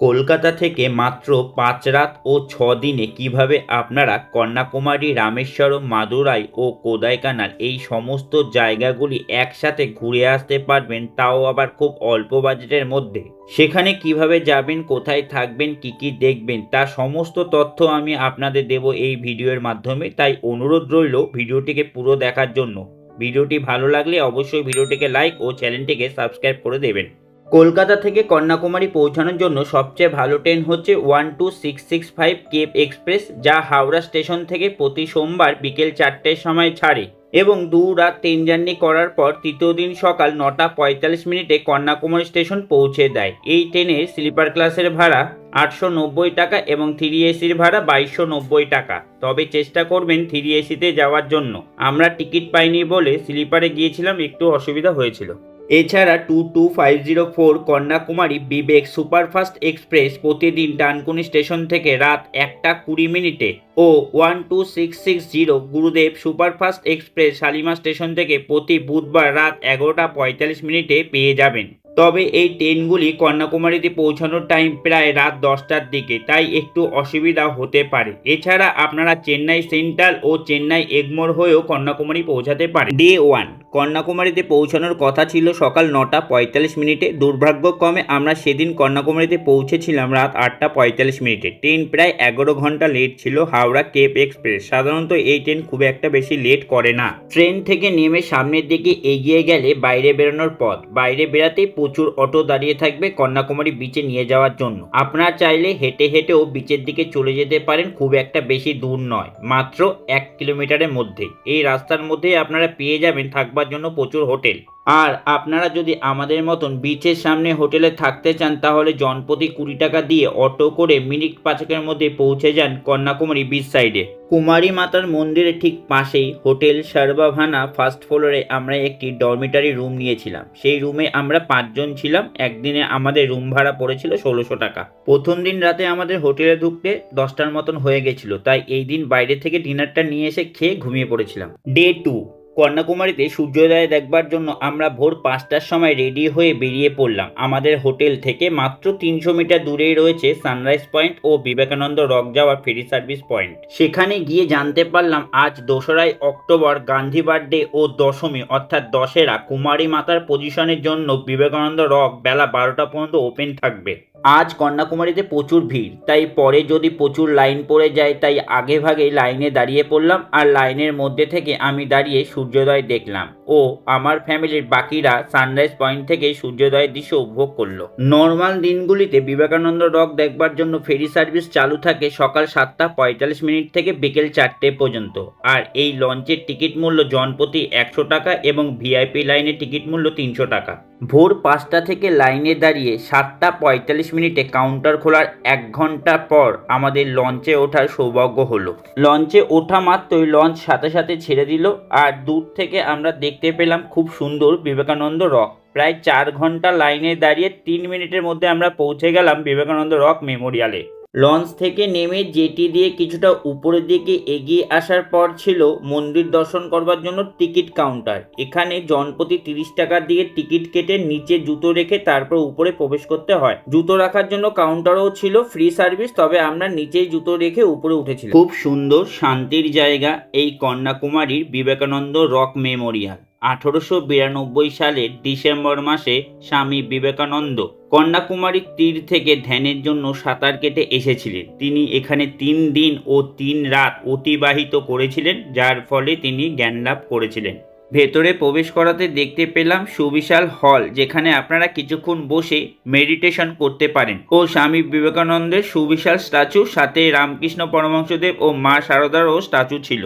কলকাতা থেকে মাত্র পাঁচ রাত ও ছ দিনে কীভাবে আপনারা কন্যাকুমারী, রামেশ্বরম, মাদুরাই ও কোদাইকানাল এই সমস্ত জায়গাগুলি একসাথে ঘুরে আসতে পারবেন তাও আবার খুব অল্প বাজেটের মধ্যে? সেখানে কীভাবে যাবেন, কোথায় থাকবেন, কি কি দেখবেন তার সমস্ত তথ্য আমি আপনাদের দেব এই ভিডিওর মাধ্যমে। তাই অনুরোধ রইল ভিডিওটিকে পুরো দেখার জন্য। ভিডিওটি ভালো লাগলে অবশ্যই ভিডিওটিকে লাইক ও চ্যানেলটিকে সাবস্ক্রাইব করে দেবেন। কলকাতা থেকে কন্যাকুমারী পৌঁছানোর জন্য সবচেয়ে ভালো ট্রেন হচ্ছে one two six six five Cape express, যা হাওড়া স্টেশন থেকে প্রতি সোমবার বিকেল চারটের সময় ছাড়ে এবং দু রাত ট্রেন জার্নি করার পর তৃতীয় দিন সকাল নটা পঁয়তাল্লিশ মিনিটে কন্যাকুমারী স্টেশন পৌঁছে দেয়। এই ট্রেনের স্লিপার ক্লাসের ভাড়া আটশো নব্বই টাকা এবং থ্রি এসির ভাড়া বাইশশো নব্বই টাকা। তবে চেষ্টা করবেন থ্রি এসিতে যাওয়ার জন্য। আমরা টিকিট পাইনি বলে স্লিপারে গিয়েছিলাম, একটু অসুবিধা হয়েছিল। এছাড়া two two five zero four Kanyakumari Vivek superfast express প্রতিদিন ডানকুনি স্টেশন থেকে রাত একটা কুড়ি মিনিটে ও one two six six zero Gurudev superfast express Shalimar station থেকে প্রতি বুধবার রাত এগারোটা পঁয়তাল্লিশ মিনিটে পেয়ে যাবেন। তবে এই ট্রেনগুলি কন্যাকুমারীতে পৌঁছানোর টাইম প্রায় রাত দশটার দিকে, তাই একটু অসুবিধা হতে পারে। এছাড়া আপনারা চেন্নাই সেন্ট্রাল ও চেন্নাই এগমোর হয়েও কন্যাকুমারী পৌঁছাতে পারেন। ডে ওয়ান কন্যাকুমারীতে পৌঁছানোর কথা ছিল সকাল নটা পঁয়তাল্লিশ মিনিটে। দুর্ভাগ্যক্রমে আমরা সেদিন কন্যাকুমারীতে পৌঁছেছিলাম রাত আটটা পঁয়তাল্লিশ মিনিটে। ট্রেন প্রায় এগারো ঘণ্টা লেট ছিল হাওড়া কেপ এক্সপ্রেস। সাধারণত এই ট্রেন খুব একটা বেশি লেট করে না। ট্রেন থেকে নেমে সামনের দিকে এগিয়ে গেলে বাইরে বেরোনোর পথ। বাইরে বেরাতে প্রচুর অটো দাঁড়িয়ে থাকবে কন্যাকুমারী বিচে নিয়ে যাওয়ার জন্য। আপনারা চাইলে হেঁটে হেঁটেও বিচের দিকে চলে যেতে পারেন, খুব একটা বেশি দূর নয়, মাত্র এক কিলোমিটারের মধ্যে। এই রাস্তার মধ্যে আপনারা পেয়ে যাবেন থাকবার জন্য প্রচুর হোটেল। আর আপনারা যদি আমাদের মতন বিচের সামনে হোটেলে থাকতে চান, তাহলে জনপ্রতি কুড়ি টাকা দিয়ে অটো করে মিনিট পাঁচেকের মধ্যে পৌঁছে যান কন্যাকুমারী বিচ সাইডে কুমারী মাতার মন্দিরের ঠিক পাশেই হোটেল সর্বাভানা ফার্স্ট ফ্লোরে আমরা একটি ডরমিটারি রুম নিয়েছিলাম। সেই রুমে আমরা পাঁচজন ছিলাম। একদিনে আমাদের রুম ভাড়া পড়েছিল ষোলোশো টাকা। প্রথম দিন রাতে আমাদের হোটেলে ঢুকতে দশটার মতন হয়ে গেছিল। তাই এই দিন বাইরে থেকে ডিনারটা নিয়ে এসে খেয়ে ঘুমিয়ে পড়েছিলাম। ডে টু কন্যাকুমারীতে সূর্যোদয় দেখবার জন্য আমরা ভোর পাঁচটার সময় রেডি হয়ে বেরিয়ে পড়লাম। আমাদের হোটেল থেকে মাত্র তিনশো মিটার দূরেই রয়েছে সানরাইজ পয়েন্ট ও বিবেকানন্দ রক যাওয়ার ফেরি সার্ভিস পয়েন্ট। সেখানে গিয়ে জানতে পারলাম, আজ দোসরাই অক্টোবর গান্ধী বার্থডে ও দশমী, অর্থাৎ দশেরা কুমারী মাতার পজিশনের জন্য বিবেকানন্দ রক বেলা বারোটা পর্যন্ত ওপেন থাকবে। আজ কন্যাকুমারীতে প্রচুর ভিড়, তাই পরে যদি প্রচুর লাইন পড়ে যায়, তাই আগে ভাগে লাইনে দাঁড়িয়ে পড়লাম আর লাইনের মধ্যে থেকে আমি দাঁড়িয়ে সূর্যোদয় দেখলাম। ও, আমার ফ্যামিলির বাকিরা সানরাইজ পয়েন্ট থেকে সূর্যোদয়ের দৃশ্য উপভোগ করল। নর্মাল দিনগুলিতে বিবেকানন্দ রক দেখবার জন্য ফেরি সার্ভিস চালু থাকে সকাল সাতটা পঁয়তাল্লিশ মিনিট থেকে বিকেল চারটে পর্যন্ত। আর এই লঞ্চের টিকিট মূল্য জনপ্রতি একশো টাকা এবং ভিআইপি লাইনের টিকিট মূল্য তিনশো টাকা। ভোর পাঁচটা থেকে লাইনে দাঁড়িয়ে সাতটা পঁয়তাল্লিশ মিনিটে কাউন্টার খোলার এক ঘণ্টা পর আমাদের লঞ্চে ওঠার সৌভাগ্য হলো। লঞ্চে ওঠা মাত্রই লঞ্চ সাথে সাথে ছেড়ে দিল আর দূর থেকে আমরা দেখতে পেলাম খুব সুন্দর বিবেকানন্দ রক। প্রায় চার ঘণ্টা লাইনে দাঁড়িয়ে তিন মিনিটের মধ্যে আমরা পৌঁছে গেলাম বিবেকানন্দ রক মেমোরিয়ালে। লঞ্চ থেকে নেমে জেটি দিয়ে কিছুটা উপরের দিকে এগিয়ে আসার পর ছিল মন্দির দর্শন করবার জন্য টিকিট কাউন্টার। এখানে জনপ্রতি তিরিশ টাকা দিয়ে টিকিট কেটে নিচে জুতো রেখে তারপর উপরে প্রবেশ করতে হয়। জুতো রাখার জন্য কাউন্টারও ছিল, ফ্রি সার্ভিস, তবে আমরা নিচেই জুতো রেখে উপরে উঠেছিলাম। খুব সুন্দর, শান্তির জায়গা, এই কন্যাকুমারীর বিবেকানন্দ রক মেমোরিয়াল। আঠারোশো বিরানব্বই সালের ডিসেম্বর মাসে স্বামী বিবেকানন্দ কন্যাকুমারীর তীর থেকে ধ্যানের জন্য সাঁতার কেটে এসেছিলেন। তিনি এখানে তিন দিন ও তিন রাত অতিবাহিত করেছিলেন, যার ফলে তিনি জ্ঞান লাভ করেছিলেন। ভেতরে প্রবেশ করাতে দেখতে পেলাম সুবিশাল হল, যেখানে আপনারা কিছুক্ষণ বসে মেডিটেশন করতে পারেন। ও স্বামী বিবেকানন্দের সুবিশাল স্ট্যাচু, সাথে রামকৃষ্ণ পরমহংসদেব ও মা শারদারও স্ট্যাচু ছিল।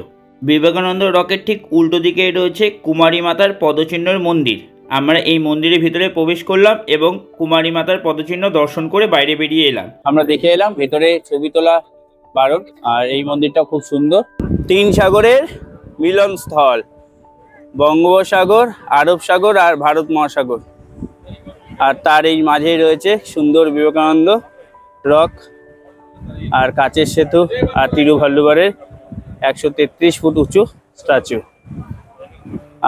বিবেকানন্দ রকের ঠিক উল্টো দিকে রয়েছে কুমারী মাতার পদচিহ্নের মন্দির। আমরা এই মন্দিরের ভিতরে প্রবেশ করলাম এবং কুমারী মাতার পদচিহ্ন দর্শন করে বাইরে বেরিয়ে এলাম। আমরা দেখে এলাম ভেতরে ছবি তোলা বারণ, আর এই মন্দিরটা খুব সুন্দর। তিন সাগরের মিলনস্থল, বঙ্গোপসাগর আরব সাগর আর ভারত মহাসাগর। আর তার এই মাঝেই রয়েছে সুন্দর বিবেকানন্দ রক, আর কাচের সেতু, আর তিরুভাল্লুবারের একশো তেত্রিশ ফুট উঁচু স্ট্যাচু।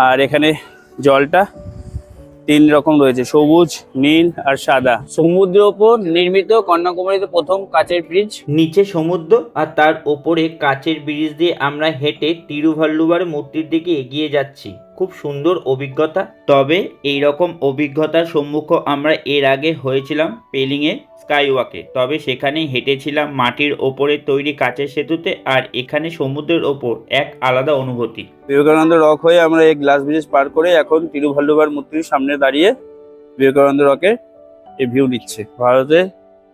আর এখানে জলটা তিন রকম রয়েছে সবুজ নীল আর সাদা। সমুদ্র ওপর নির্মিত কন্যাকুমারীতে প্রথম কাচের ব্রিজ নিচে সমুদ্র আর তার ওপরে কাচের ব্রিজ দিয়ে আমরা হেঁটে তিরুভাল্লুবার মূর্তির দিকে এগিয়ে যাচ্ছি। খুব সুন্দর অভিজ্ঞতা। তবে এই রকম অভিজ্ঞতার সম্মুখ আমরা এর আগে হয়েছিলাম পেলিংয়ে স্কাই ওয়াকে তবে সেখানে হেঁটেছিলাম মাটির ওপরে তৈরি কাচের সেতুতে আর এখানে সমুদ্রের ওপর এক আলাদা অনুভূতি। বিবেকানন্দ রক হয়ে আমরা এই গ্লাস ব্রিজ পার করে এখন তিরুভাল্লুবার মূর্তির সামনে দাঁড়িয়ে বিবেকানন্দ রকের এই ভিউ নিচ্ছে। ভারতে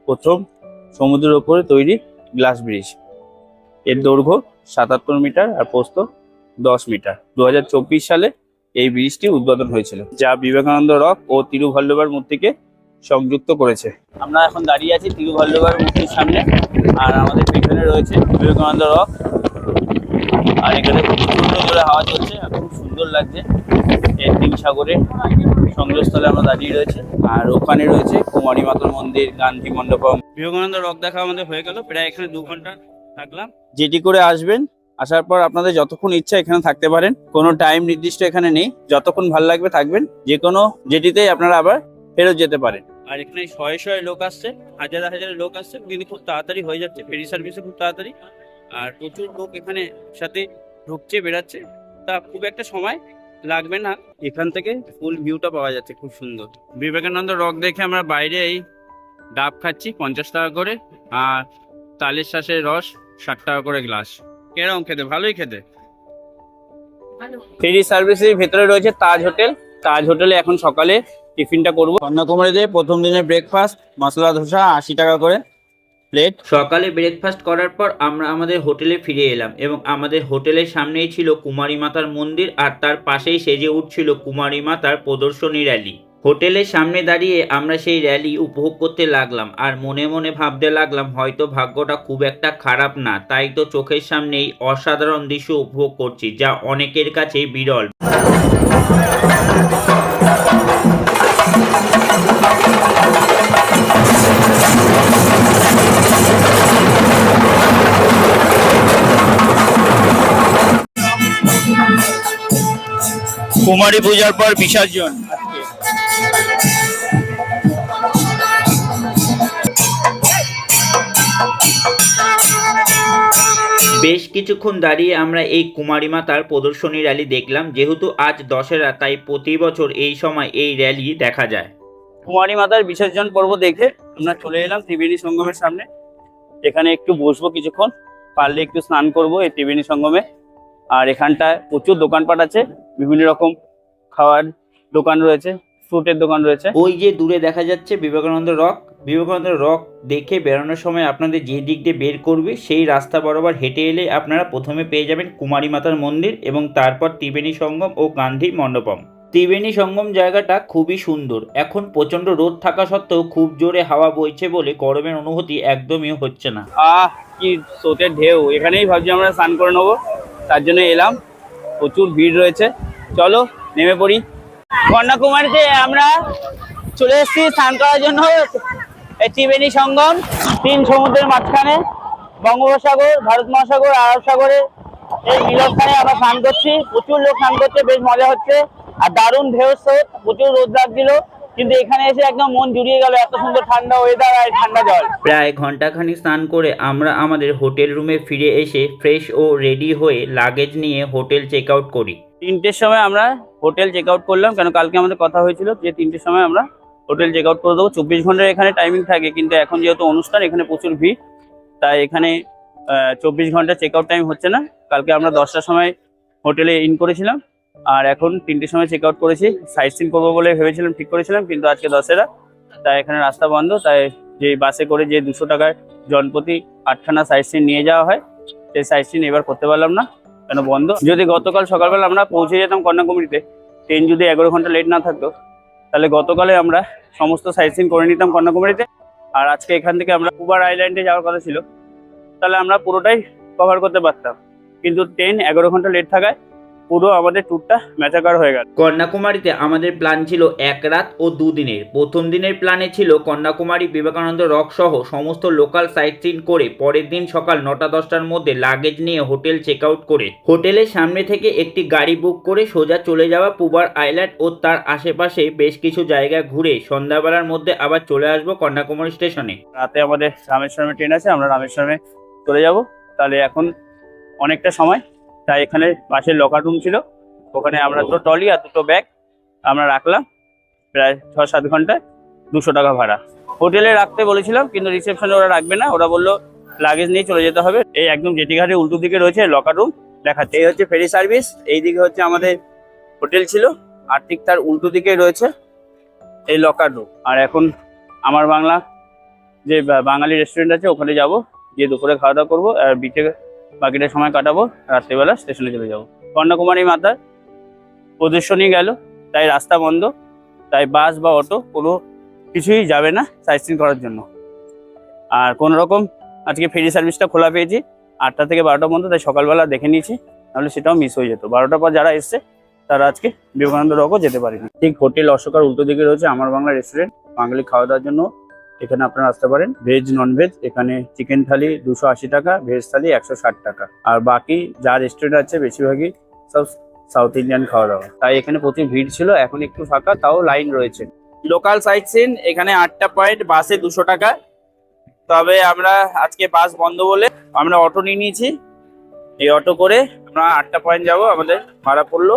প্রথম সমুদ্রের ওপরে তৈরি গ্লাস ব্রিজ। এর দৈর্ঘ্য সাতাত্তর মিটার আর প্রস্থ দশ মিটার। দু হাজার চব্বিশ সালে এই ব্রিজটি উদ্বোধন হয়েছিল, যা বিবেকানন্দ রক ও তিরুভাল্লুবার মূর্তিকে সংযুক্ত করেছে। আমরা এখন দাঁড়িয়ে আছি তিরুভাল্লুবার মূর্তির সামনে, আর আমাদের পিছনে রয়েছে বিবেকানন্দ রক। আর এখানে খুব সুন্দর করে হাওয়া চলছে খুব সুন্দর লাগছে। এই তিন সাগরের সংযোগস্থলে আমরা দাঁড়িয়ে রয়েছে, আর ওখানে রয়েছে কুমারী মাতার মন্দির, গান্ধী মণ্ডপম। বিবেকানন্দ রক দেখা আমাদের হয়ে গেল, প্রায় এখানে দু ঘণ্টা থাকলাম। যেটি করে আসবেন আসার পর আপনাদের যতক্ষণ ইচ্ছা এখানে থাকতে পারেন। কোনো টাইম নির্দিষ্ট এখানে নেই। যতক্ষণ ভালো লাগবে থাকবেন। যে কোনো যেটিতেই আপনারা আবার ফেরত যেতে পারেন। আর এখানে শয়ে শয়ে লোক আসছে। হাজার হাজার লোক আসছে। কিন্তু খুব তাড়াতাড়ি হয়ে যাচ্ছে। ফেরি সার্ভিসে খুব তাড়াতাড়ি। আর প্রচুর লোক এখানে সাথে ঢুকছে বেরাচ্ছে তা খুব একটা সময় লাগবে না। এখান থেকে ফুল ভিউটা পাওয়া যাচ্ছে খুব সুন্দর। বিবেকানন্দ রক দেখে আমরা বাইরে এই ডাব খাচ্ছি, পঞ্চাশ টাকা করে। আর তালের শ্বাসের রস, ষাট টাকা করে গ্লাস কেরম খেতে? ভালোই খেতে। ফেরি সার্ভিসের ভেতরে রয়েছে তাজ হোটেল। তাজ হোটেলে এখন সকালে টিফিনটা করব। কন্যাকুমারীতে প্রথম দিনের ব্রেকফাস্ট মশলা ধোসা আশি টাকা করে প্লেট সকালে ব্রেকফাস্ট করার পর আমরা আমাদের হোটেলে ফিরে এলাম এবং আমাদের হোটেলের সামনেই ছিল কুমারী মাতার মন্দির আর তার পাশেই সেজে উঠছিল কুমারী মাতার প্রদর্শনী র্যালি হোটেলের সামনে দাঁড়িয়ে আমরা সেই র্যালি উপভোগ করতে লাগলাম আর মনে মনে ভাবতে লাগলাম, হয়তো ভাগ্যটা খুব একটা খারাপ না, তাই তো চোখের সামনেই অসাধারণ দৃশ্য উপভোগ করছি, যা অনেকের কাছেই বিরল। কুমারী পূজার পর বিসর্জন। বেশ কিছুক্ষণ দাঁড়িয়ে আমরা এই কুমারী মাতার প্রদর্শনী র্যালি দেখলাম। যেহেতু আজ দশেরা তাই প্রতি বছর এই সময় এই র্যালি দেখা যায়। কুমারী মাতার বিসর্জন পর্ব দেখে আমরা চলে এলাম ত্রিবেণী সঙ্গমের সামনে। এখানে একটু বসবো কিছুক্ষণ পারলে একটু স্নান করব এই ত্রিবেণী সঙ্গমে। আর এখানটায় প্রচুর দোকানপাট আছে বিভিন্ন রকম খাওয়ার দোকান রয়েছে ফ্রুটের দোকান রয়েছে। ওই যে দূরে দেখা যাচ্ছে বিবেকানন্দ রক বিবেকানন্দ রক দেখে বেরোনোর সময় আপনাদের যে দিক দিয়ে বের করবে সেই রাস্তা বরাবর হেঁটে এলে আপনারা প্রথমে পেয়ে যাবেন কুমারী মাতার মন্দির এবং তারপর ত্রিবেণী সঙ্গম ও গান্ধী মণ্ডপম। ত্রিবেণী সঙ্গম জায়গাটা খুবই সুন্দর। এখন প্রচণ্ড রোদ থাকা সত্ত্বেও খুব জোরে হাওয়া বইছে বলে গরমের অনুভূতি একদমই হচ্ছে না। আহ কি স্রোতের ঢেউ। এখানেই ভাবছি আমরা স্নান করে নেব। তার জন্য এলাম। প্রচুর ভিড় রয়েছে। চলো, নেমে পড়ি। কন্যাকুমারীতে আমরা চলে এসেছি স্নান করার জন্য। ত্রিবেণী সঙ্গম, তিন সমুদ্রের মাঝখানে, বঙ্গোপসাগর, ভারত মহাসাগর, আরব সাগরের এই মিলনস্থানে আমরা স্নান করছি। প্রচুর লোক স্নান করছে, বেশ মজা হচ্ছে। আর দারুণ ঢেউ স্রোত, প্রচুর রোদ লাগছিল। কিন্তু এখানে এসে একদম মন জুড়িয়ে গেল এত সুন্দর ঠান্ডা ওয়েদার আর ঠান্ডা জল। প্রায় ঘন্টাখানি স্নান করে আমরা আমাদের হোটেল রুমে ফিরে এসে ফ্রেশ ও রেডি হয়ে লাগেজ নিয়ে হোটেল চেক আউট করি। তিনটের সময় আমরা হোটেল চেক আউট করলাম কেন কালকে আমাদের কথা হয়েছিল যে তিনটের সময় আমরা হোটেল চেক আউট করে দেবো। চব্বিশ ঘণ্টার এখানে টাইমিং থাকে কিন্তু এখন যেহেতু অনুষ্ঠান এখানে প্রচুর ভিড় তাই এখানে চব্বিশ ঘণ্টা চেক আউট টাইম হচ্ছে না। কালকে আমরা দশটার সময় হোটেলে ইন করেছিলাম। আর এখন তিনটের সময় চেক আউট করেছি। সাইট সিন করব বলে ভেবেছিলাম, ঠিক করেছিলাম, কিন্তু আজকে দশেরা। তাই এখানে রাস্তা বন্ধ, তাই যে বাসে করে যে দুশো টাকায় জনপ্রতি আটখানা সাইট সিন নিয়ে যাওয়া হয়, সেই সাইট সিন এবার করতে পারলাম না, কেন বন্ধ? যদি গতকাল সকালবেলা আমরা পৌঁছে যেতাম কন্যাকুমারীতে ট্রেন যদি এগারো ঘণ্টা লেট না থাকতো, তাহলে গতকালে আমরা সমস্ত সাইট সিন করে নিতাম কন্যাকুমারীতে। আর আজকে এখান থেকে আমরা কুবার আইল্যান্ডে যাওয়ার কথা ছিল, তাহলে আমরা পুরোটাই কভার করতে পারতাম। কিন্তু ট্রেন এগারো ঘণ্টা লেট থাকায় পুরো আমাদের ট্যুরটা ম্যাচাকার হয়ে গেল। কন্যাকুমারীতে আমাদের প্ল্যান ছিল এক রাত ও দুদিনের প্রথম দিনের প্ল্যানে ছিল কন্যাকুমারী বিবেকানন্দ রক সহ সমস্ত লোকাল সাইট সিন করে পরের দিন সকাল নটা দশটার মধ্যে লাগেজ নিয়ে হোটেল চেক আউট করে হোটেলের সামনে থেকে একটি গাড়ি বুক করে সোজা চলে যাওয়া পুবার আইল্যান্ড ও তার আশেপাশে বেশ কিছু জায়গা ঘুরে সন্ধ্যাবেলার মধ্যে আবার চলে আসব কন্যাকুমারী স্টেশনে। রাতে আমাদের রামেশ্বরমে ট্রেন আছে আমরা রামেশ্বরমে চলে যাব। তাহলে এখন অনেকটা সময়। তাই এখানে পাশের লকার রুম ছিল। ওখানে আমরা দুটো ট্রলি আর দুটো ব্যাগ আমরা রাখলাম। প্রায় ছ সাত ঘন্টায় দুশো টাকা ভাড়া। হোটেলে রাখতে বলেছিলাম, কিন্তু রিসেপশনে ওরা রাখবে না। ওরা বলল লাগেজ নিয়ে চলে যেতে হবে। এই একদম জেটিঘাটের উল্টো দিকে রয়েছে লকার রুম দেখাচ্ছে। এই হচ্ছে ফেরি সার্ভিস এই দিকে হচ্ছে আমাদের হোটেল ছিল। আর ঠিক তার উল্টো দিকে রয়েছে এই লকার রুম আর এখন আমার বাংলা যে বাঙালি রেস্টুরেন্ট আছে, ওখানে যাব। গিয়ে দুপুরে খাওয়া দাওয়া করব। আর বিচে বাকিটা সময় কাটাবো, রাত্রিবেলা স্টেশনে চলে যাব। কন্যাকুমারী মাতার প্রদর্শনী গেল, তাই রাস্তা বন্ধ, তাই বাস বা অটো কোনো কিছুই যাবে না সাইট করার জন্য। আর কোনো রকম আজকে ফেরি সার্ভিসটা খোলা পেয়েছি, আটটা থেকে বারোটা পর্যন্ত, তাই সকালবেলা দেখে নিয়েছি, নাহলে সেটাও মিস হয়ে যেত। বারোটার পর যারা এসছে, তারা আজকে বিবেকানন্দ রকও যেতে পারেনি। ঠিক হোটেল অশোকার উল্টো দিকে রয়েছে আমার বাংলা রেস্টুরেন্ট বাঙালি খাওয়া দাওয়ার জন্য এখানে আপনারা আসতে পারেন। ভেজ নন ভেজ এখানে চিকেন থালি দুশো আশি টাকা ভেজ থালি একশো ষাট টাকা। আর বাকি যা রেস্টুরেন্ট আছে বেশিরভাগই সব সাউথ ইন্ডিয়ান খাওয়া দাওয়া। তাই এখানে প্রচুর ভিড় ছিল, এখন একটু ফাঁকা, তাও লাইন রয়েছে। লোকাল সাইট সিন এখানে আটটা পয়েন্ট বাসে দুশো টাকা। তবে আমরা আজকে বাস বন্ধ বলে আমরা অটো নিয়ে নিয়েছি। এই অটো করে আমরা আটটা পয়েন্ট যাব, আমাদের ভাড়া পড়ল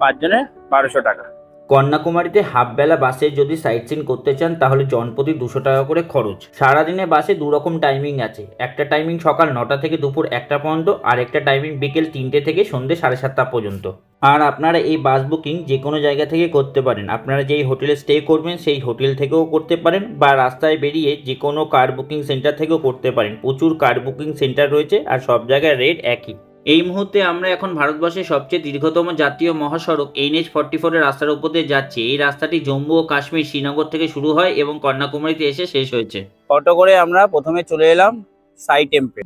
পাঁচজনের বারোশো টাকা। কন্যাকুমারীতে হাফ বেলা বাসে যদি সাইট সিন করতে চান, তাহলে জনপ্রতি দুশো টাকা করে খরচ। সারাদিনে বাসে দু রকম টাইমিং আছে। একটা টাইমিং সকাল নটা থেকে দুপুর একটা পর্যন্ত, আর একটা টাইমিং বিকেল তিনটে থেকে সন্ধ্যে সাড়ে সাতটা পর্যন্ত। আর আপনারা এই বাস বুকিং যে কোনো জায়গা থেকে করতে পারেন। আপনারা যেই হোটেলে স্টে করবেন, সেই হোটেল থেকেও করতে পারেন, বা রাস্তায় বেরিয়ে যে কোনো কার বুকিং সেন্টার থেকেও করতে পারেন। প্রচুর কার বুকিং সেন্টার রয়েছে, আর সব জায়গায় রেট একই। এই মুহূর্তে আমরা এখন ভারতবর্ষের সবচেয়ে দীর্ঘতম জাতীয় মহাসড়ক এনএইচ ফর্টি ফোরের রাস্তার উপর দিয়ে যাচ্ছি। এই রাস্তাটি জম্মু ও কাশ্মীর শ্রীনগর থেকে শুরু হয় এবং কন্যাকুমারীতে এসে শেষ হয়েছে। অটো করে আমরা প্রথমে চলে এলাম। সাই টেম্পল।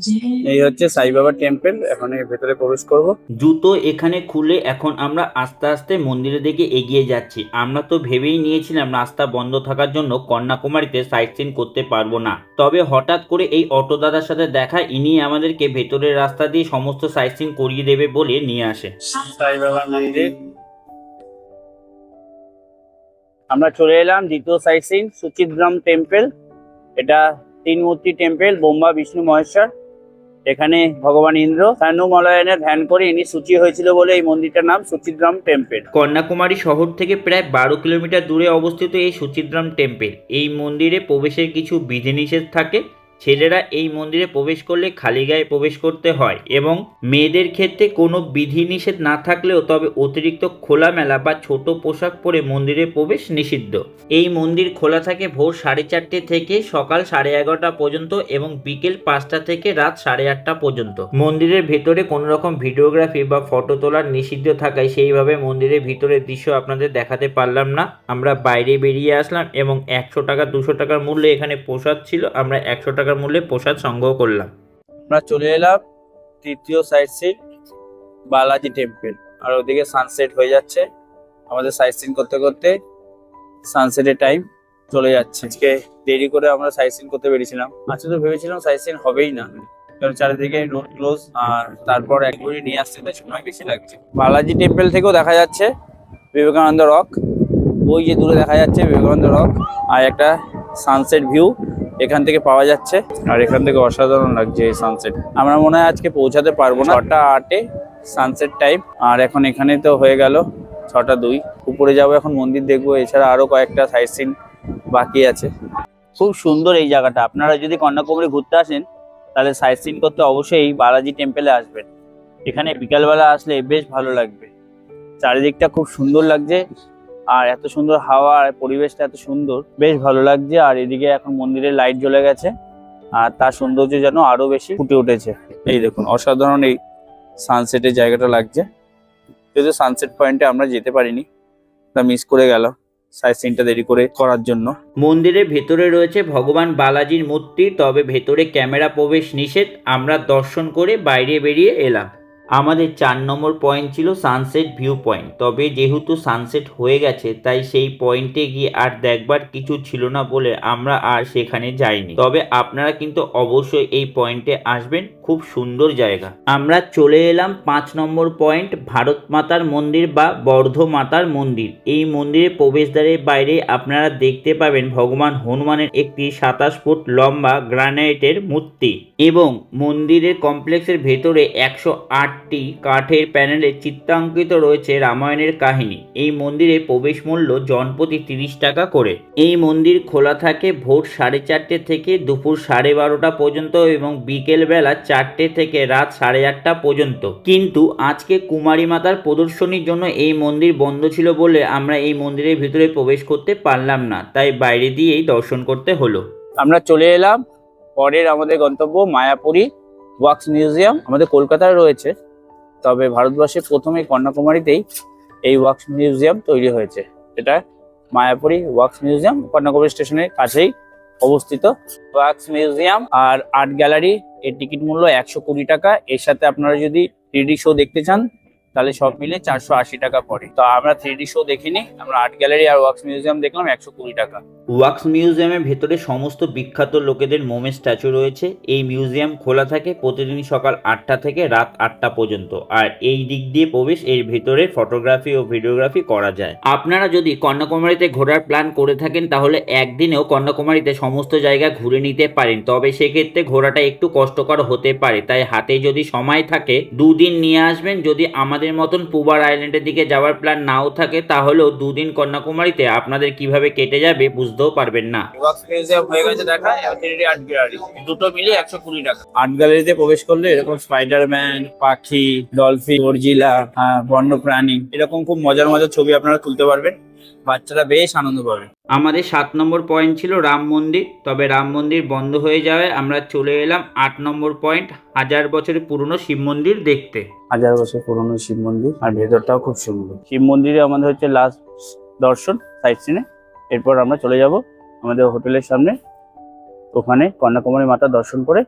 এই হচ্ছে সাই বাবার টেম্পল এখন ভেতরে প্রবেশ করব। জুতো এখানে খুলে এখন আমরা আস্তে আস্তে মন্দিরের দিকে এগিয়ে যাচ্ছি। আমরা তো ভেবেই নিয়েছিলাম রাস্তা বন্ধ থাকার জন্য কন্যাকুমারীতে সাইট সিন করতে পারব না। তবে হঠাৎ করে এই অটো দাদার সাথে দেখা ইনি আমাদেরকে ভেতরের রাস্তা দিয়ে সমস্ত সাইট সিন করিয়ে দেবে বলে নিয়ে আসে। সাই বাবার মন্দির। আমরা চলে এলাম দ্বিতীয় সাইট সিন সুচিদ্রাম টেম্পল। এটা তিন টেম্পেল, বোম্বা, বিষ্ণু, মহেশ্বর। এখানে ভগবান ইন্দ্র স্থানুমলয়নে ধ্যান করে ইনি সূচি হয়েছিল বলে এই মন্দিরটার নাম সুচিদ্রাম টেম্পেল। কন্যাকুমারী শহর থেকে প্রায় বারো কিলোমিটার দূরে অবস্থিত এই সুচিদ্রাম টেম্পেল। এই মন্দিরে প্রবেশের কিছু বিধিনিষেধ থাকে। ছেলেরা এই মন্দিরে প্রবেশ করলে খালি গায়ে প্রবেশ করতে হয় এবং মেয়েদের ক্ষেত্রে কোনো বিধিনিষেধ না থাকলেও তবে অতিরিক্ত খোলামেলা বা ছোট পোশাক পরে মন্দিরে প্রবেশ নিষিদ্ধ। এই মন্দির খোলা থাকে ভোর সাড়ে চারটে থেকে সকাল সাড়ে এগারোটা পর্যন্ত এবং বিকেল পাঁচটা থেকে রাত সাড়ে আটটা পর্যন্ত। মন্দিরের ভেতরে কোনো রকম ভিডিওগ্রাফি বা ফটো তোলার নিষিদ্ধ থাকায় সেইভাবে মন্দিরের ভিতরের দৃশ্য আপনাদের দেখাতে পারলাম না। আমরা বাইরে বেরিয়ে আসলাম এবং একশো টাকা, দুশো টাকার মূল্যে এখানে প্রসাদ ছিল। আমরা একশো টাকার মূল্যে প্রসাদ সংগ্রহ করলাম। আমরা চলে এলাম তৃতীয় সাইট সিন বালাজি টেম্পল আর ওদিকে সানসেট হয়ে যাচ্ছে। আমাদের সাইট সিন করতে করতে সানসেটের টাইম চলে যাচ্ছে। আজকে দেরি করে আমরা সাইট সিন করতে পেরেছিলাম। আজকে তো ভেবেছিলাম সাইট সিন হবেই না। কারণ চারিদিকে রোড ক্লোজ আর তারপর এক ঘুরে নিয়ে আসতে তো সময় বেশি লাগছে। বালাজি টেম্পল থেকেও দেখা যাচ্ছে বিবেকানন্দ রক ওই যে দূরে দেখা যাচ্ছে বিবেকানন্দ রক আর একটা সানসেট ভিউ এখান থেকে পাওয়া যাচ্ছে। আর এখান থেকে অসাধারণ লাগছে এই সানসেট আমরা মনে হয় আজকে পৌঁছাতে পারব না। ছটা আটে সানসেট টাইম আর এখন এখানে তো হয়ে গেল ছটা দুই। উপরে যাব এখন মন্দির দেখব এছাড়া আরও কয়েকটা সাইট সিন বাকি আছে। খুব সুন্দর এই জায়গাটা। আপনারা যদি কন্যাকুমারী ঘুরতে আসেন তাহলে সাইট সিন করতে অবশ্যই এই বালাজি টেম্পলে আসবেন। এখানে বিকালবেলা আসলে বেশ ভালো লাগবে। চারিদিকটা খুব সুন্দর লাগছে। আর এত সুন্দর হাওয়া আর পরিবেশটা এত সুন্দর। বেশ ভালো লাগছে। আর এদিকে এখন মন্দিরের লাইট জ্বলে গেছে। আর তার সৌন্দর্য যেন আরও বেশি ফুটে উঠেছে। এই দেখুন, অসাধারণ এই সানসেটের জায়গাটা লাগছে। যদিও সানসেট পয়েন্টে আমরা যেতে পারিনি। তা মিস করে গেল সাইড সিনটা দেরি করে করার জন্য। মন্দিরের ভেতরে রয়েছে ভগবান বালাজির মূর্তি, তবে ভেতরে ক্যামেরা প্রবেশ নিষেধ। আমরা দর্শন করে বাইরে বেরিয়ে এলাম। আমাদের চার নম্বর পয়েন্ট ছিল সানসেট ভিউ পয়েন্ট তবে যেহেতু সানসেট হয়ে গেছে, তাই সেই পয়েন্টে গিয়ে আর দেখবার কিছু ছিল না বলে আমরা আর সেখানে যাইনি। তবে আপনারা কিন্তু অবশ্যই এই পয়েন্টে আসবেন, খুব সুন্দর জায়গা। আমরা চলে এলাম পাঁচ নম্বর পয়েন্ট ভারত মাতার মন্দির বা বর্ধ মাতার মন্দির। এই মন্দিরের প্রবেশদ্বারের বাইরে আপনারা দেখতে পাবেন ভগবান হনুমানের একটি সাতাশ ফুট লম্বা গ্রানাইটের মূর্তি। এবং মন্দিরের কমপ্লেক্সের ভেতরে একশো আট আটটি কাঠের প্যানেলে চিত্রাঙ্কিত রয়েছে রামায়ণের কাহিনী। এই মন্দিরে প্রবেশ মূল্য জনপ্রতি তিরিশ টাকা করে। এই মন্দির খোলা থাকে ভোর সাড়ে চারটে থেকে দুপুর সাড়ে বারোটা পর্যন্ত এবং বিকেল বেলা চারটে থেকে রাত সাড়ে আটটা পর্যন্ত। কিন্তু আজকে কুমারী মাতার প্রদর্শনীর জন্য এই মন্দির বন্ধ ছিল বলে আমরা এই মন্দিরের ভিতরে প্রবেশ করতে পারলাম না। তাই বাইরে দিয়েই দর্শন করতে হলো। আমরা চলে এলাম। পরের আমাদের গন্তব্য মায়াপুরী ওয়াক্স মিউজিয়াম। আমাদের কলকাতায় রয়েছে। তবে ভারতবর্ষে প্রথমে কন্যাকুমারীতেই এই ওয়াক্স মিউজিয়াম তৈরি হয়েছে। এটা মায়াপুরি ওয়াক্স মিউজিয়াম, কন্যাকুমারী স্টেশনের কাছেই অবস্থিত। ওয়াক্স মিউজিয়াম আর আর্ট গ্যালারি, এর টিকিট মূল্য একশো কুড়ি টাকা। এর সাথে আপনারা যদি থ্রি শো দেখতে চান তাহলে সব মিলে চারশো আশি টাকা পড়ে। তো আমরা থ্রি শো দেখিনি, আমরা আর্ট গ্যালারি আর ওয়াক্স মিউজিয়াম দেখলাম একশো কুড়ি টাকা। ওয়াক্স মিউজিয়ামের ভেতরে সমস্ত বিখ্যাত লোকেদের মোমের স্ট্যাচু রয়েছে। এই মিউজিয়াম খোলা থাকে প্রতিদিন সকাল আটটা থেকে রাত আটটা পর্যন্ত। আর এই দিক দিয়ে প্রবেশ, এর ভেতরে ফটোগ্রাফি ও ভিডিওগ্রাফি করা যায়। আপনারা যদি কন্যাকুমারীতে ঘোরার প্ল্যান করে থাকেন, তাহলে একদিনেও কন্যাকুমারীতে সমস্ত জায়গা ঘুরে নিতে পারেন। তবে সেক্ষেত্রে ঘোরাটা একটু কষ্টকর হতে পারে। তাই হাতে যদি সময় থাকে, দুদিন নিয়ে আসবেন। যদি আমাদের মতন পুবার আইল্যান্ডের দিকে যাওয়ার প্ল্যান নাও থাকে তাহলেও দুদিন কন্যাকুমারীতে আপনাদের কীভাবে কেটে যাবে বুঝতেও পারবেন না। হয়ে গেছে দেখা থ্রি গ্যালারি দুটো মিলে একশো কুড়ি টাকা। আর্ট গ্যালারিতে প্রবেশ করলে এরকম স্পাইডারম্যান পাখি ডলফিন গর্জিলা বন্য প্রাণী এরকম খুব মজার মজার ছবি আপনারা তুলতে পারবেন। বাচ্চারা বেশ আনন্দ পাবে। আমাদের সাত নম্বর পয়েন্ট ছিল রাম মন্দির। তবে রাম মন্দির বন্ধ হয়ে যাওয়ায় আমরা চলে এলাম আট নম্বর পয়েন্ট হাজার বছরের পুরনো শিব মন্দির দেখতে। হাজার বছর পুরনো শিব মন্দির। আর ভেতরটাও খুব সুন্দর। শিব মন্দিরে আমাদের হচ্ছে লাস্ট দর্শন সাইট সিনে এরপর আমরা চলে যাব আমাদের হোটেলের সামনে। ওখানে কন্যাকুমারী মাতা দর্শন করে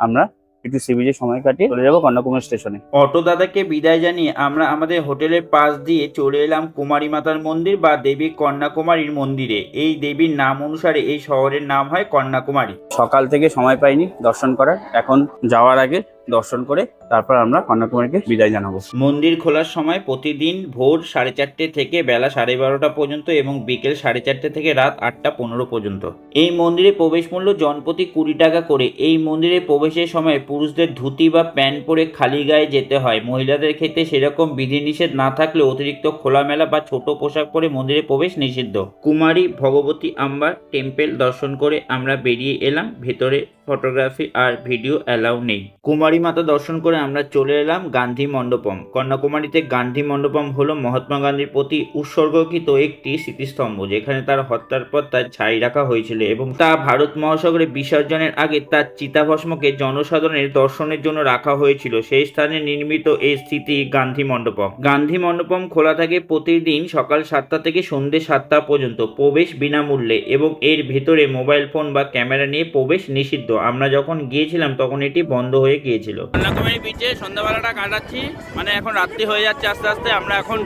আমরা একটু সিবিজে সময় কাটিয়ে চলে যাব কন্যাকুমারী স্টেশনে। অটো দাদাকে বিদায় জানিয়ে আমরা আমাদের হোটেলের পাশ দিয়ে চলে এলাম কুমারী মাতার মন্দির বা দেবী কন্যাকুমারীর মন্দিরে। এই দেবীর নাম অনুসারে এই শহরের নাম হয় কন্যাকুমারী। সকাল থেকে সময় পাইনি দর্শন করার। এখন যাওয়ার আগে দর্শন করে তারপর আমরা কন্যাকুমারীকে বিদায় জানাব। মন্দির খোলার সময় প্রতিদিন ভোর সাড়ে চারটে থেকে বেলা সাড়ে বারোটা পর্যন্ত এবং বিকেল সাড়ে চারটে থেকে রাত আটটা পনেরো পর্যন্ত। এই মন্দিরে প্রবেশ মূল্য জনপ্রতি কুড়ি টাকা করে। এই মন্দিরে প্রবেশের সময় পুরুষদের ধুতি বা প্যান্ট পরে খালি গায়ে যেতে হয়। মহিলাদের ক্ষেত্রে সেরকম বিধিনিষেধ না থাকলে অতিরিক্ত খোলামেলা বা ছোট পোশাক পরে মন্দিরে প্রবেশ নিষিদ্ধ। কুমারী, ভগবতী আম্বার টেম্পেল দর্শন করে আমরা বেরিয়ে এলাম। ভেতরে ফটোগ্রাফি আর ভিডিও অ্যালাউ নেই। কুমারী মাতা দর্শন করে আমরা চলে এলাম গান্ধী মণ্ডপম। কন্যাকুমারীতে গান্ধী মণ্ডপম হলো মহাত্মা গান্ধীর প্রতি উৎসর্গকৃত একটি স্মৃতিস্তম্ভ, যেখানে তার হত্যার পর তার ছাই রাখা হয়েছিল এবং তা ভারত মহাসাগরে বিসর্জনের আগে তার চিতাভস্মকে জনসাধারণের দর্শনের জন্য রাখা হয়েছিল। সেই স্থানে নির্মিত এই স্থিতি গান্ধী মণ্ডপম। গান্ধী মণ্ডপম খোলা থাকে প্রতিদিন সকাল সাতটা থেকে সন্ধ্যে সাতটা পর্যন্ত, প্রবেশ বিনামূল্যে এবং এর ভেতরে মোবাইল ফোন বা ক্যামেরা নিয়ে প্রবেশ নিষিদ্ধ। আমরা যখন গিয়েছিলাম, তখন এটি বন্ধ হয়ে গিয়েছিল। কন্যাকুমারী বিচে সন্ধ্যাবেলাটা কাটাচ্ছি। মানে এখন রাত্রি হয়ে যাচ্ছে আস্তে আস্তে। আমরা এখন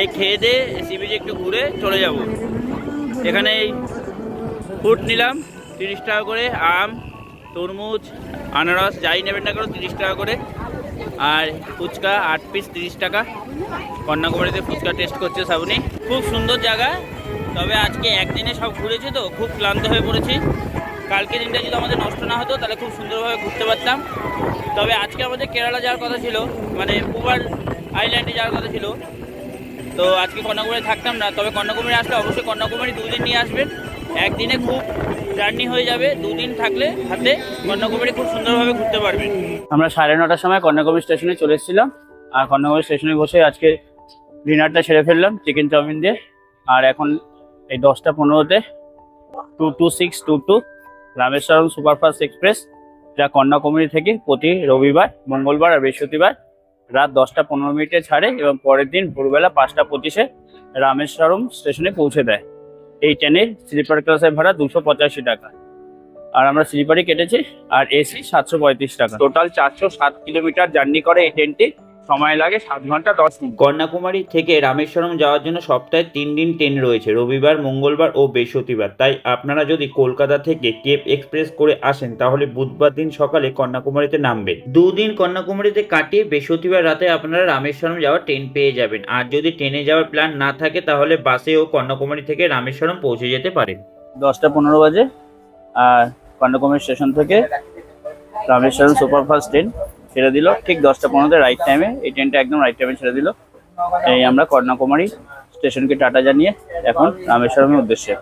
এই খেয়ে দিয়ে সি বিচে একটু ঘুরে চলে যাব। এখানে এই ফুড নিলাম, তিরিশ টাকা করে আম, তরমুজ, আনারস, যাই নেবেন না কেন, তিরিশ টাকা করে। আর ফুচকা, আট পিস তিরিশ টাকা। কন্যাকুমারীতে ফুচকা টেস্ট করছে সাবনি খুব সুন্দর জায়গা। তবে আজকে একদিনে সব ঘুরেছি তো, খুব ক্লান্ত হয়ে পড়েছি। কালকে দিনটা যদি আমাদের নষ্ট না হতো, তাহলে খুব সুন্দরভাবে ঘুরতে পারতাম। তবে আজকে আমাদের কেরালা যাওয়ার কথা ছিল মানে পুবার আইল্যান্ডে যাওয়ার কথা ছিল। তো আজকে কন্যাকুমারী থাকতাম না, তবে কন্যাকুমারী আসলে অবশ্যই কন্যাকুমারী দুদিন নিয়ে আসবেন। একদিনে খুব জার্নি হয়ে যাবে, দুদিন থাকলে হাতে কন্যাকুমারী খুব সুন্দরভাবে ঘুরতে পারবেন। আমরা সাড়ে নটার সময় কন্যাকুমারী স্টেশনে চলে এসেছিলাম, আর কন্যাকুমারী স্টেশনে বসে আজকে ডিনারটা সেরে ফেললাম, চিকেন চাউমিন দিয়ে। আর এখন এই দশটা পনেরোতে, two two six, two two Rameswaram superfast express, যা কন্যাকুমারী থেকে প্রতি রবিবার, মঙ্গলবার আর বৃহস্পতিবার রাত দশটা পনেরো মিনিটে ছাড়ে এবং পরের দিন ভোরবেলা পাঁচটা পঁচিশে রামেশ্বরম স্টেশনে পৌঁছে দেয়। এই ট্রেনের স্লিপার ক্লাসের ভাড়া দুশো পঁচাশি টাকা। আর আমরা স্লিপারই কেটেছি, আর এসি সাতশো পঁয়ত্রিশ টাকা। টোটাল চারশো সাত কিলোমিটার জার্নি করে এই ট্রেনটি সময় লাগে সাত ঘণ্টা দশ মিনিট। কন্যাকুমারী থেকে রামেশ্বরম যাওয়ার জন্য সপ্তাহে তিন দিন ট্রেন রয়েছে রবিবার মঙ্গলবার ও বৃহস্পতিবার। তাই আপনারা যদি কলকাতা থেকে কেপ এক্সপ্রেস করে আসেন তাহলে বুধবার দিন সকালে কন্যাকুমারীতে নামবেন। দুদিন কন্যাকুমারীতে কাটিয়ে বৃহস্পতিবার রাতে আপনারা রামেশ্বরম যাওয়ার ট্রেন পেয়ে যাবেন। আর যদি ট্রেনে যাওয়ার প্ল্যান না থাকে তাহলে বাসেও কন্যাকুমারী থেকে রামেশ্বরম পৌঁছে যেতে পারেন। দশটা পনেরো বাজে আর কন্যাকুমারী স্টেশন থেকে রামেশ্বরম সুপারফাস্ট ট্রেন। ছেড়ে দিল। ঠিক দশটা পনেরোতে রাইট টাইমে এই ট্রেনটা একদম রাইট টাইমে ছেড়ে দিল। এই আমরা কর্ণাকুমারী স্টেশনকে টাটা জানিয়ে এখন রামেশ্বরমের উদ্দেশ্যে।